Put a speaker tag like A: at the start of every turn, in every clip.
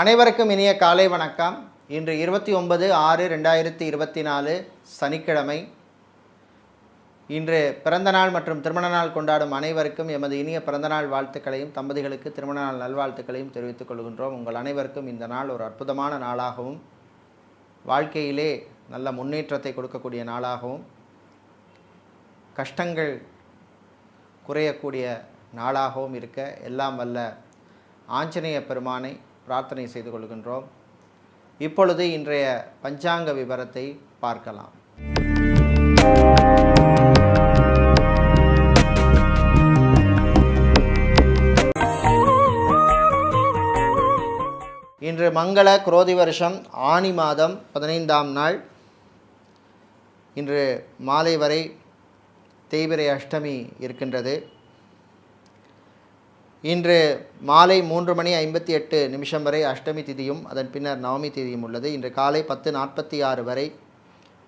A: அனைவருக்கும் இனிய காலை வணக்கம். இன்று இருபத்தி ஒன்பது ஆறு ரெண்டாயிரத்தி இருபத்தி நாலு சனிக்கிழமை. இன்று பிறந்த நாள் மற்றும் திருமண நாள் கொண்டாடும் அனைவருக்கும் எமது இனிய பிறந்தநாள் வாழ்த்துக்களையும் தம்பதிகளுக்கு திருமண நாள் நல்வாழ்த்துக்களையும் தெரிவித்துக் கொள்கின்றோம். உங்கள் அனைவருக்கும் இந்த நாள் ஒரு அற்புதமான நாளாகவும் வாழ்க்கையிலே நல்ல முன்னேற்றத்தை கொடுக்கக்கூடிய நாளாகவும் கஷ்டங்கள் குறையக்கூடிய நாளாகவும் இருக்க எல்லாம் வல்ல ஆஞ்சநேய பெருமானை பிரார்த்தனை செய்து கொள்கின்றோம். இப்பொழுது இன்றைய பஞ்சாங்க விவரத்தை பார்க்கலாம். இன்று மங்கள குரோதி வருஷம் ஆனி மாதம் பதினைந்தாம் நாள். இன்று மாலை வரை தேய்பிரை அஷ்டமி இருக்கின்றது. இன்று மாலை மூன்று மணி ஐம்பத்தி எட்டு நிமிஷம் வரை அஷ்டமி திதியும் அதன் பின்னர் நவமி திதியும் உள்ளது. இன்று காலை பத்து நாற்பத்தி ஆறு வரை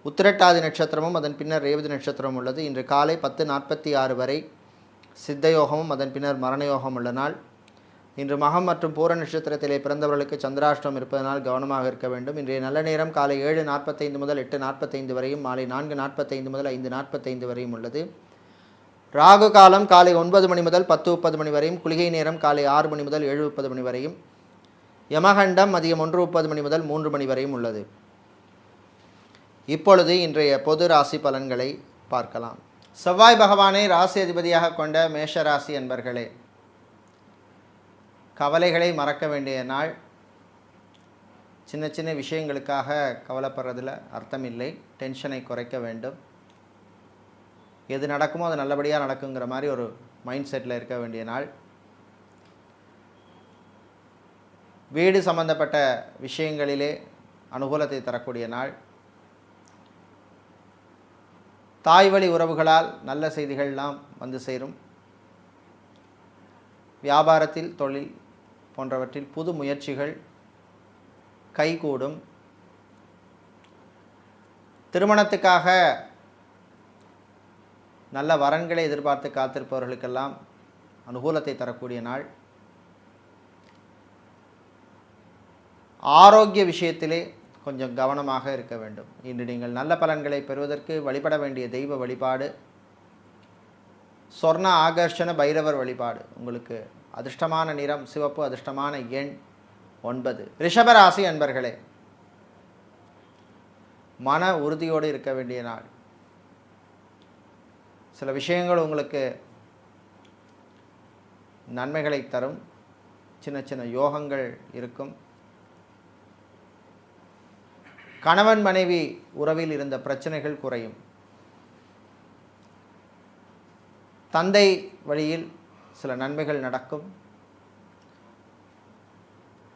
A: உத்திரட்டாதி நட்சத்திரமும் அதன் பின்னர் ரேவதி நட்சத்திரமும் உள்ளது. இன்று காலை பத்து நாற்பத்தி ஆறு வரை சித்தயோகமும் அதன் பின்னர் மரணயோகம் உள்ள நாள். இன்று மகம் மற்றும் பூர நட்சத்திரத்திலே பிறந்தவர்களுக்கு சந்திராஷ்டம் இருப்பதனால் கவனமாக இருக்க வேண்டும். இன்றைய நல்ல நேரம் காலை ஏழு நாற்பத்தைந்து முதல் எட்டு நாற்பத்தைந்து வரையும் மாலை நான்கு நாற்பத்தைந்து முதல் ஐந்து நாற்பத்தைந்து வரையும் உள்ளது. ராகு காலம் காலை ஒன்பது மணி முதல் பத்து முப்பது மணி வரையும் குளிகை நேரம் காலை ஆறு மணி முதல் ஏழு முப்பது மணி வரையும் யமகண்டம் மதியம் ஒன்று முப்பது மணி முதல் மூன்று மணி வரையும் உள்ளது. இப்பொழுது இன்றைய பொது ராசி பலன்களை பார்க்கலாம். செவ்வாய் பகவானை ராசி அதிபதியாக கொண்ட மேஷ ராசி என்பர்களே கவலைகளை மறக்க வேண்டிய நாள். சின்ன சின்ன விஷயங்களுக்காக கவலைப்படுறதில் அர்த்தம் இல்லை டென்ஷனை குறைக்க வேண்டும். எது நடக்குமோ அது நல்லபடியாக நடக்குங்கிற மாதிரி ஒரு மைண்ட் செட்டில் இருக்க வேண்டிய நாள். வீடு சம்பந்தப்பட்ட விஷயங்களிலே அனுகூலத்தை தரக்கூடிய நாள். தாய் வழி உறவுகளால் நல்ல செய்திகள்லாம் வந்து சேரும். வியாபாரத்தில் தொழில் போன்றவற்றில் புது முயற்சிகள் கைகூடும். திருமணத்துக்காக நல்ல வரன்களை எதிர்பார்த்து காத்திருப்பவர்களுக்கெல்லாம் அனுகூலத்தை தரக்கூடிய நாள். ஆரோக்கிய விஷயத்திலே கொஞ்சம் கவனமாக இருக்க வேண்டும். இன்று நீங்கள் நல்ல பலன்களை பெறுவதற்கு வழிபட வேண்டிய தெய்வ வழிபாடு சொர்ண ஆகர்ஷண பைரவர் வழிபாடு உங்களுக்கு அதிர்ஷ்டமான நிறம் சிவப்பு அதிர்ஷ்டமான எண் ஒன்பது. ரிஷபராசி அன்பர்களே மன உறுதியோடு இருக்க வேண்டிய நாள். சில விஷயங்கள் உங்களுக்கு நன்மைகளை தரும். சின்ன சின்ன யோகங்கள் இருக்கும். கணவன் மனைவி உறவில் இருந்த பிரச்சனைகள் குறையும். தந்தை வழியில் சில நன்மைகள் நடக்கும்.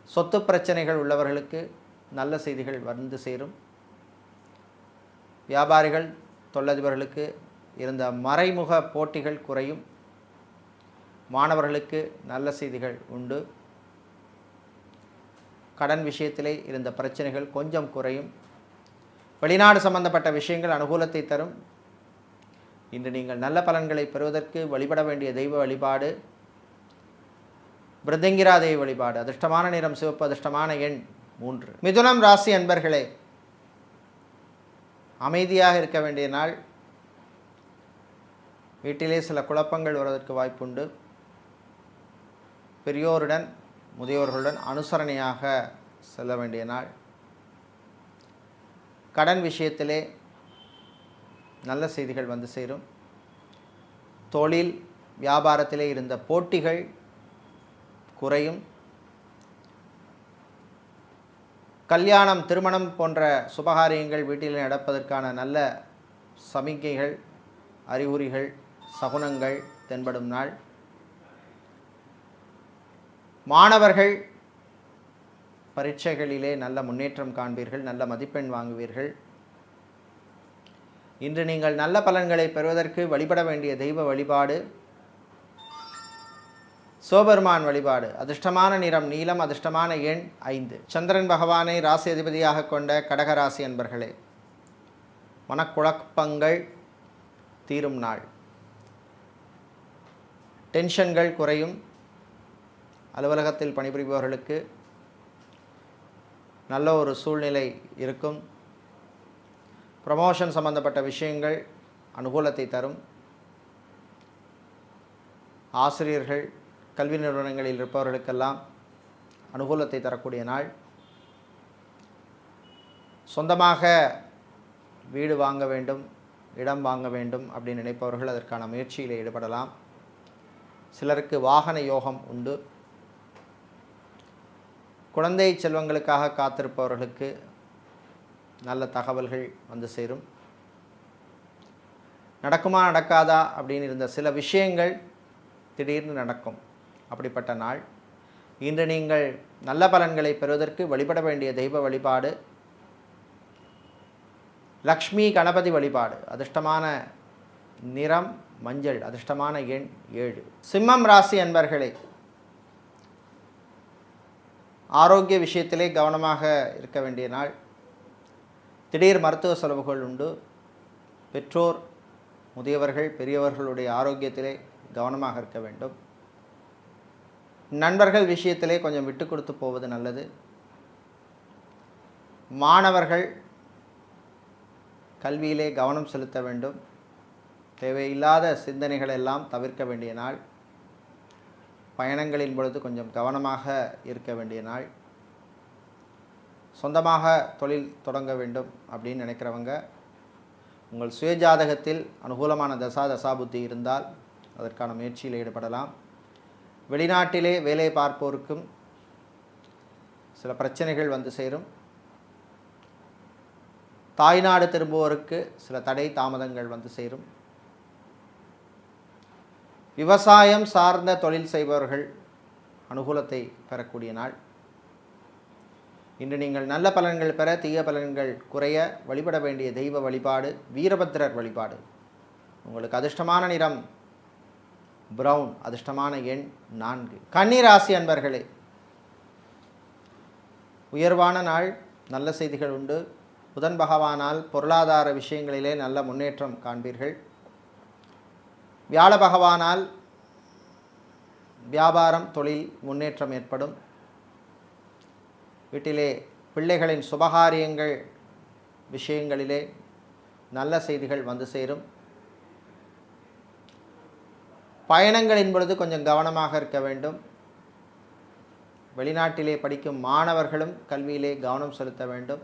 A: சொத்து பிரச்சனைகள் உள்ளவர்களுக்கு நல்ல செய்திகள் வந்து சேரும். வியாபாரிகள் தொழிலதிபர்களுக்கு இருந்த மறைமுக போட்டிகள் குறையும். மாணவர்களுக்கு நல்ல செய்திகள் உண்டு. கடன் விஷயத்திலே இருந்த பிரச்சனைகள் கொஞ்சம் குறையும். வெளிநாடு சம்பந்தப்பட்ட விஷயங்கள் அனுகூலத்தை தரும். இன்று நீங்கள் நல்ல பலன்களை பெறுவதற்கு வழிபட வேண்டிய தெய்வ வழிபாடு. பிரதங்கிரா தெய்வ வழிபாடு. அதிர்ஷ்டமான நிறம் சிவப்பு அதிர்ஷ்டமான எண் மூன்று. மிதுனம் ராசி அன்பர்களே அமைதியாக இருக்க வேண்டிய நாள் வீட்டிலே சில குழப்பங்கள் வருவதற்கு வாய்ப்புண்டு. பெரியோருடன் முதியோர்களுடன் அனுசரணையாக செல்ல வேண்டிய நாள். கடன் விஷயத்திலே நல்ல செய்திகள் வந்து சேரும். தொழில் வியாபாரத்திலே இருந்த போட்டிகள் குறையும். கல்யாணம் திருமணம் போன்ற சுபகாரியங்கள் வீட்டில் நடப்பதற்கான நல்ல சமிக்கைகள் அறிகுறிகள் சகுனங்கள் தென்படும் நாள். மாணவர்கள் பரீட்சைகளிலே நல்ல முன்னேற்றம் காண்பீர்கள் நல்ல மதிப்பெண் வாங்குவீர்கள். இன்று நீங்கள் நல்ல பலன்களை பெறுவதற்கு வழிபட வேண்டிய தெய்வ வழிபாடு சோபெருமான் வழிபாடு. அதிர்ஷ்டமான நிறம் நீலம் அதிர்ஷ்டமான எண் ஐந்து. சந்திரன் பகவானை ராசி அதிபதியாக கொண்ட கடகராசி அன்பர்களே மனக்குழப்பங்கள் தீரும் நாள். டென்ஷன்கள் குறையும். அலுவலகத்தில் பணிபுரிபவர்களுக்கு நல்ல ஒரு சூழ்நிலை இருக்கும். ப்ரமோஷன் சம்பந்தப்பட்ட விஷயங்கள் அனுகூலத்தை தரும். ஆசிரியர்கள் கல்வி நிறுவனங்களில் இருப்பவர்களுக்கெல்லாம் அனுகூலத்தை தரக்கூடிய நாள். சொந்தமாக வீடு வாங்க வேண்டும் இடம் வாங்க வேண்டும் அப்படின்னு நினைப்பவர்கள் அதற்கான முயற்சியில் ஈடுபடலாம். சிலருக்கு வாகன யோகம் உண்டு. குழந்தை செல்வங்களுக்காக காத்திருப்பவர்களுக்கு நல்ல தகவல்கள் வந்து சேரும். நடக்குமா நடக்காதா அப்படின்னு இருந்த சில விஷயங்கள் திடீர்னு நடக்கும். அப்படிப்பட்ட நாள். இன்று நீங்கள் நல்ல பலன்களை பெறுவதற்கு வழிபட வேண்டிய தெய்வ வழிபாடு. லக்ஷ்மி கணபதி வழிபாடு அதிர்ஷ்டமான நிறம் மஞ்சள் அதிர்ஷ்டமான எண் ஏழு. சிம்மம் ராசி அன்பர்களே ஆரோக்கிய விஷயத்திலே கவனமாக இருக்க வேண்டிய நாள். திடீர் மருத்துவ செலவுகள் உண்டு. பெற்றோர் முதியவர்கள் பெரியவர்களுடைய ஆரோக்கியத்திலே கவனமாக இருக்க வேண்டும். நண்பர்கள் விஷயத்திலே கொஞ்சம் விட்டு கொடுத்து போவது நல்லது. மாணவர்கள் கல்வியிலே கவனம் செலுத்த வேண்டும். தேவையில்லாத சிந்தனைகள் எல்லாம் தவிர்க்க வேண்டிய நாள். பயணங்களின் பொழுது கொஞ்சம் கவனமாக இருக்க வேண்டிய நாள். சொந்தமாக தொழில் தொடங்க வேண்டும் அப்படின்னு நினைக்கிறவங்க உங்கள் சுயஜாதகத்தில் அனுகூலமான தசா தசாபுத்தி இருந்தால் அதற்கான முயற்சியில் ஈடுபடலாம். வெளிநாட்டிலே வேலை பார்ப்போருக்கும் சில பிரச்சனைகள் வந்து சேரும். தாய்நாடு திரும்புவோருக்கு சில தடை தாமதங்கள் வந்து சேரும். விவசாயம் சார்ந்த தொழில் செய்பவர்கள் அனுகூலத்தை பெறக்கூடிய நாள். இன்று நீங்கள் நல்ல பலன்கள் பெற தீய பலன்கள் குறைய வழிபட வேண்டிய தெய்வ வழிபாடு வீரபத்திரர் வழிபாடு. உங்களுக்கு அதிர்ஷ்டமான நிறம் பிரவுன் அதிர்ஷ்டமான எண் நான்கு. கன்னிராசி அன்பர்களே உயர்வான நாள் நல்ல செய்திகள் உண்டு. புதன் பகவானால் பொருளாதார விஷயங்களிலே நல்ல முன்னேற்றம் காண்பீர்கள். வியாழ பகவானால் வியாபாரம் தொழில் முன்னேற்றம் ஏற்படும். வீட்டிலே பிள்ளைகளின் சுபகாரியங்கள் விஷயங்களிலே நல்ல செய்திகள் வந்து சேரும். பயணங்களின் பொழுது கொஞ்சம் கவனமாக இருக்க வேண்டும். வெளிநாட்டிலே படிக்கும் மாணவர்களும் கல்வியிலே கவனம் செலுத்த வேண்டும்.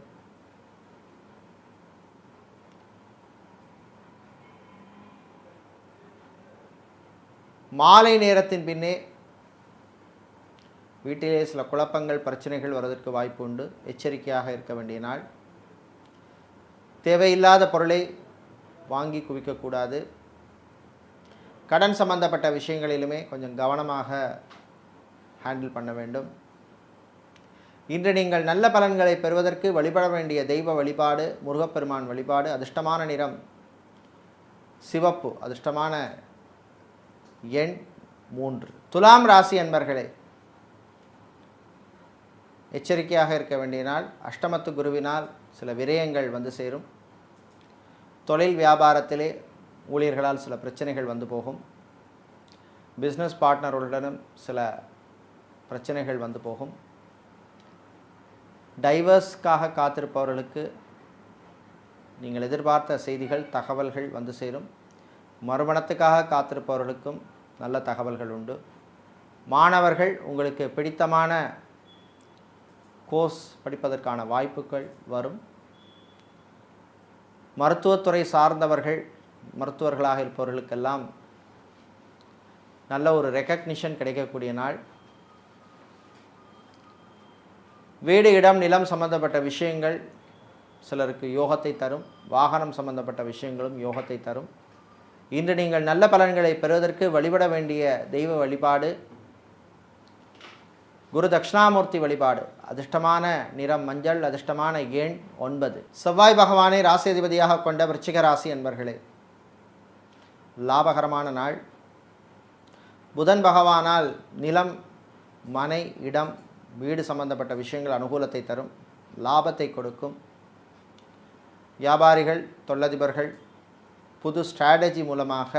A: மாலை நேரத்தின் பின்னே வீட்டிலே சில குழப்பங்கள் பிரச்சனைகள் வருவதற்கு வாய்ப்பு உண்டு. எச்சரிக்கையாக இருக்க வேண்டிய நாள். தேவையில்லாத பொருளை வாங்கி குவிக்கக்கூடாது. கடன் சம்பந்தப்பட்ட விஷயங்களிலுமே கொஞ்சம் கவனமாக ஹேண்டில் பண்ண வேண்டும். இன்று நீங்கள் நல்ல பலன்களை பெறுவதற்கு வழிபட வேண்டிய தெய்வ வழிபாடு முருகப்பெருமான் வழிபாடு அதிர்ஷ்டமான நிறம் சிவப்பு அதிர்ஷ்டமான எண் மூன்று. துலாம் ராசி அன்பர்களே எச்சரிக்கையாக இருக்க வேண்டிய நாள் அஷ்டமத்து குருவினால் சில விரயங்கள் வந்து சேரும். தொழில் வியாபாரத்திலே ஊழியர்களால் சில பிரச்சனைகள் வந்து போகும். பிஸ்னஸ் பார்ட்னர்களுடனும் சில பிரச்சனைகள் வந்து போகும். டைவர்ஸ்க்காக காத்திருப்பவர்களுக்கு நீங்கள் எதிர்பார்த்த செய்திகள் தகவல்கள் வந்து சேரும். மறுமணத்துக்காக காத்திருப்பவர்களுக்கும் நல்ல தகவல்கள் உண்டு. மாணவர்கள் உங்களுக்கு பிடித்தமான கோர்ஸ் படிப்பதற்கான வாய்ப்புகள் வரும். மருத்துவத்துறை சார்ந்தவர்கள் மருத்துவர்களாக இருப்பவர்களுக்கெல்லாம் நல்ல ஒரு ரெக்கக்னிஷன் கிடைக்கக்கூடிய நாள். வீடு இடம் நிலம் சம்பந்தப்பட்ட விஷயங்கள் சிலருக்கு யோகத்தை தரும். வாகனம் சம்பந்தப்பட்ட விஷயங்களும் யோகத்தை தரும். இன்று நீங்கள் நல்ல பலன்களை பெறுவதற்கு வழிபட வேண்டிய தெய்வ வழிபாடு குரு தட்சிணாமூர்த்தி வழிபாடு. அதிர்ஷ்டமான நிறம் மஞ்சள் அதிர்ஷ்டமான எண் ஒன்பது. செவ்வாய் பகவானை ராசி அதிபதியாக கொண்ட விருச்சிக ராசி என்பர்களே லாபகரமான நாள். புதன் பகவானால் நிலம் மனை இடம் வீடு சம்பந்தப்பட்ட விஷயங்கள் அனுகூலத்தை தரும் லாபத்தை கொடுக்கும். வியாபாரிகள் தொழிலதிபர்கள் புது ஸ்ட்ராட்டஜி மூலமாக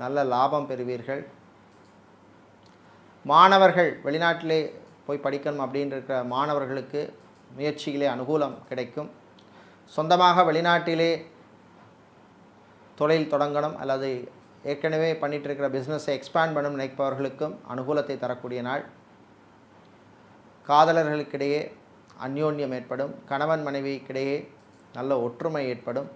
A: நல்ல லாபம் பெறுவீர்கள். மாணவர்கள் வெளிநாட்டிலே போய் படிக்கணும் அப்படின்னு இருக்கிற மாணவர்களுக்கு முயற்சியிலே அனுகூலம் கிடைக்கும். சொந்தமாக வெளிநாட்டிலே தொழில் தொடங்கணும் அல்லது ஏற்கனவே பண்ணிகிட்ருக்கிற இருக்கிற பிஸ்னஸை எக்ஸ்பேண்ட் பண்ணணும் நினைப்பவர்களுக்கும் அனுகூலத்தை தரக்கூடிய நாள். காதலர்களுக்கிடையே அந்யோன்யம் ஏற்படும். கணவன் மனைவிக்கிடையே நல்ல ஒற்றுமை ஏற்படும்.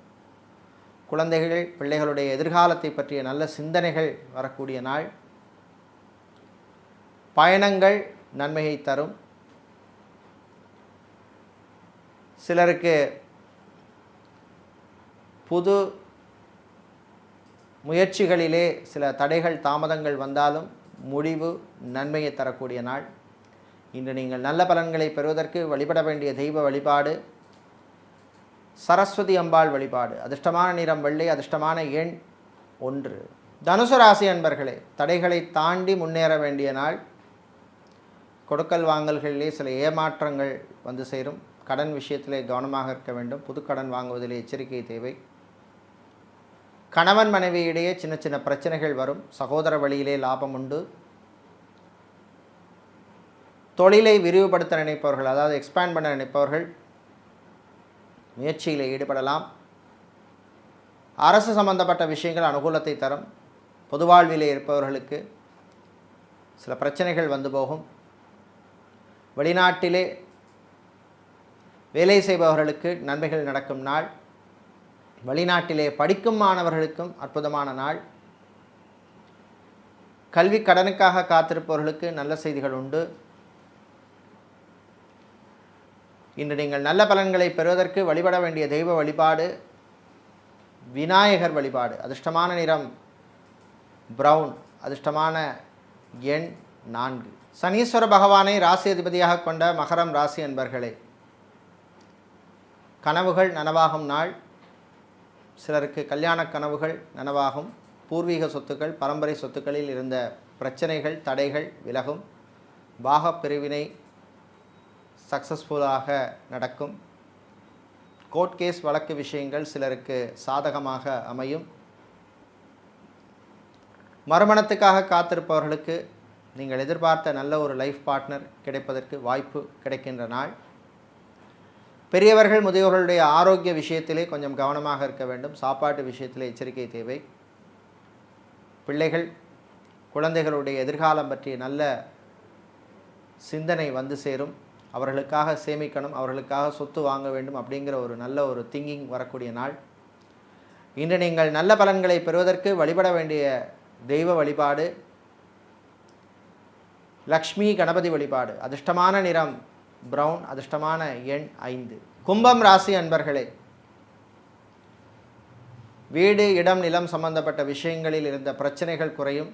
A: குழந்தைகள் பிள்ளைகளுடைய எதிர்காலத்தை பற்றிய நல்ல சிந்தனைகள் வரக்கூடிய நாள். பயணங்கள் நன்மையை தரும். சிலருக்கு புது முயற்சிகளிலே சில தடைகள் தாமதங்கள் வந்தாலும் முடிவு நன்மையை தரக்கூடிய நாள். இன்று நீங்கள் நல்ல பலன்களை பெறுவதற்கு வழிபட வேண்டிய தெய்வ வழிபாடு சரஸ்வதி அம்பாள் வழிபாடு. அதிர்ஷ்டமான நிறம் வெள்ளை அதிர்ஷ்டமான எண் ஒன்று. தனுசு ராசி அன்பர்களே தடைகளை தாண்டி முன்னேற வேண்டிய நாள். கொடுக்கல் வாங்கல்களிலே சில ஏமாற்றங்கள் வந்து சேரும். கடன் விஷயத்திலே கவனமாக இருக்க வேண்டும். புது கடன் வாங்குவதிலே எச்சரிக்கை தேவை. கணவன் மனைவியிடையே சின்ன சின்ன பிரச்சனைகள் வரும். சகோதர வழியிலே லாபம் உண்டு. தொழிலை விரிவுபடுத்த நினைப்பவர்கள் அதாவது எக்ஸ்பேண்ட் பண்ண நினைப்பவர்கள் முயற்சியில் ஈடுபடலாம். அரசு சம்பந்தப்பட்ட விஷயங்கள் அனுகூலத்தை தரும். பொது வாழ்விலே இருப்பவர்களுக்கு சில பிரச்சனைகள் வந்து போகும். வெளிநாட்டிலே வேலை செய்பவர்களுக்கு நன்மைகள் நடக்கும் நாள். வெளிநாட்டிலே படிக்கும் மாணவர்களுக்கும் அற்புதமான நாள். கல்வி கடனுக்காக காத்திருப்பவர்களுக்கு நல்ல செய்திகள் உண்டு. இன்று நீங்கள் நல்ல பலன்களை பெறுவதற்கு வழிபட வேண்டிய தெய்வ வழிபாடு விநாயகர் வழிபாடு அதிர்ஷ்டமான நிறம் ப்ரௌன் அதிர்ஷ்டமான எண் நான்கு. சனீஸ்வர பகவானை ராசி அதிபதியாக கொண்ட மகரம் ராசி என்பர்களே கனவுகள் நனவாகும் நாள். சிலருக்கு கல்யாண கனவுகள் நனவாகும். பூர்வீக சொத்துக்கள் பரம்பரை சொத்துக்களில் இருந்த பிரச்சனைகள் தடைகள் விலகும். பாகப் பிரிவினை சக்ஸஸ்ஃபுல்லாக நடக்கும். கோர்ட் கேஸ் வழக்கு விஷயங்கள் சிலருக்கு சாதகமாக அமையும். மறுமணத்துக்காக காத்திருப்பவர்களுக்கு நீங்கள் எதிர்பார்த்த நல்ல ஒரு லைஃப் பார்ட்னர் கிடைப்பதற்கு வாய்ப்பு கிடைக்கின்ற நாள். பெரியவர்கள் முதியோர்களுடைய ஆரோக்கிய விஷயத்திலே கொஞ்சம் கவனமாக இருக்க வேண்டும். சாப்பாட்டு விஷயத்திலே எச்சரிக்கை தேவை. பிள்ளைகள் குழந்தைகளுடைய எதிர்காலம் பற்றிய நல்ல சிந்தனை வந்து சேரும். அவர்களுக்காக சேமிக்கணும் அவர்களுக்காக சொத்து வாங்க வேண்டும் அப்படிங்கிற ஒரு நல்ல ஒரு திங்கிங் வரக்கூடிய நாள். இன்று நீங்கள் நல்ல பலன்களை பெறுவதற்கு வழிபட வேண்டிய தெய்வ வழிபாடு லக்ஷ்மி கணபதி வழிபாடு. அதிர்ஷ்டமான நிறம் ப்ரௌன் அதிர்ஷ்டமான எண் ஐந்து. கும்பம் ராசி அன்பர்களே வீடு இடம் நிலம் சம்பந்தப்பட்ட விஷயங்களில் இருந்த பிரச்சனைகள் குறையும்.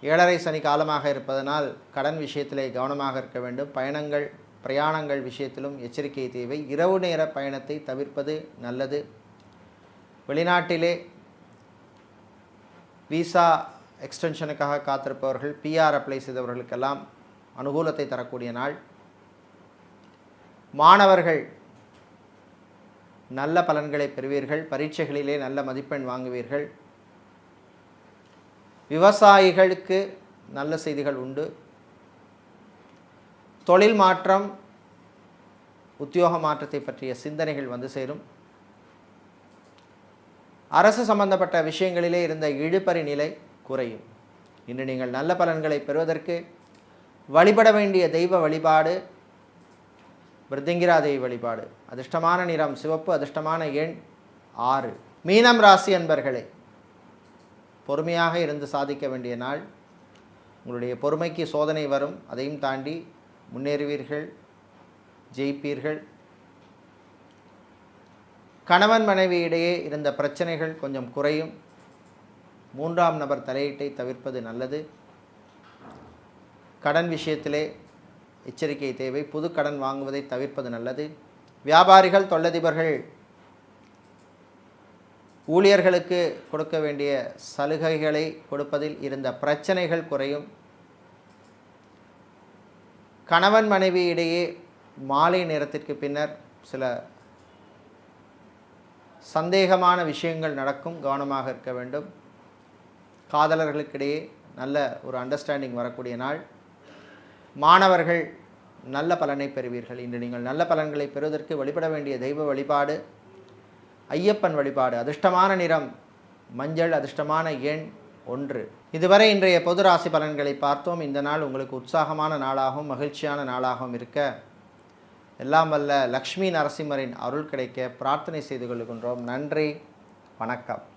A: ஏழரை சனி காலமாக இருப்பதனால் கடன் விஷயத்திலே கவனமாக இருக்க வேண்டும். பயணங்கள் பிரயாணங்கள் விஷயத்திலும் எச்சரிக்கை தேவை. இரவு நேர பயணத்தை தவிர்ப்பது நல்லது. வெளிநாட்டிலே விசா எக்ஸ்டென்ஷனுக்காக காத்திருப்பவர்கள் பிஆர் அப்ளை செய்தவர்களுக்கெல்லாம் அனுகூலத்தை தரக்கூடிய நாள். மாணவர்கள் நல்ல பலன்களை பெறுவீர்கள். பரீட்சைகளிலே நல்ல மதிப்பெண் வாங்குவீர்கள். விவசாயிகளுக்கு நல்ல செய்திகள் உண்டு. தொழில் மாற்றம் உத்தியோக மாற்றத்தை பற்றிய சிந்தனைகள் வந்து சேரும். அரசு சம்பந்தப்பட்ட விஷயங்களிலே இருந்த இழுபறி நிலை குறையும். இன்று நீங்கள் நல்ல பலன்களை பெறுவதற்கு வழிபட வேண்டிய தெய்வ வழிபாடு பிருத்திங்கிரா தெய்வ வழிபாடு அதிர்ஷ்டமான நிறம் சிவப்பு அதிர்ஷ்டமான எண் ஆறு. மீனம் ராசி அன்பர்களே பொறுமையாக இருந்து சாதிக்க வேண்டிய நாள். உங்களுடைய பொறுமைக்கு சோதனை வரும். அதையும் தாண்டி முன்னேறுவீர்கள் ஜெயிப்பீர்கள். கணவன் மனைவி இடையே இருந்த பிரச்சனைகள் கொஞ்சம் குறையும். மூன்றாம் நபர் தலையீட்டை தவிர்ப்பது நல்லது. கடன் விஷயத்திலே எச்சரிக்கை தேவை. புது கடன் வாங்குவதை தவிர்ப்பது நல்லது. வியாபாரிகள் தொழிலதிபர்கள் ஊழியர்களுக்கு கொடுக்க வேண்டிய சலுகைகளை கொடுப்பதில் இருந்த பிரச்சனைகள் குறையும். கணவன் மனைவி இடையே மாலை நேரத்திற்கு பின்னர் சில சந்தேகமான விஷயங்கள் நடக்கும் கவனமாக இருக்க வேண்டும். காதலர்களுக்கிடையே நல்ல ஒரு அண்டர்ஸ்டாண்டிங் வரக்கூடிய நாள். மாணவர்கள் நல்ல பலனை பெறுவீர்கள். இன்று நீங்கள் நல்ல பலன்களை பெறுவதற்கு வழிபட வேண்டிய தெய்வ வழிபாடு. ஐயப்பன் வழிபாடு அதிர்ஷ்டமான நிறம் மஞ்சள் அதிர்ஷ்டமான எண் ஒன்று. இதுவரை இன்றைய பொது ராசி பலன்களை பார்த்தோம். இந்த நாள் உங்களுக்கு உற்சாகமான நாளாகவும் மகிழ்ச்சியான நாளாகவும் இருக்க எல்லாம் வல்ல லக்ஷ்மி நரசிம்மரின் அருள் கிடைக்க பிரார்த்தனை செய்து கொள்கின்றோம். நன்றி வணக்கம்.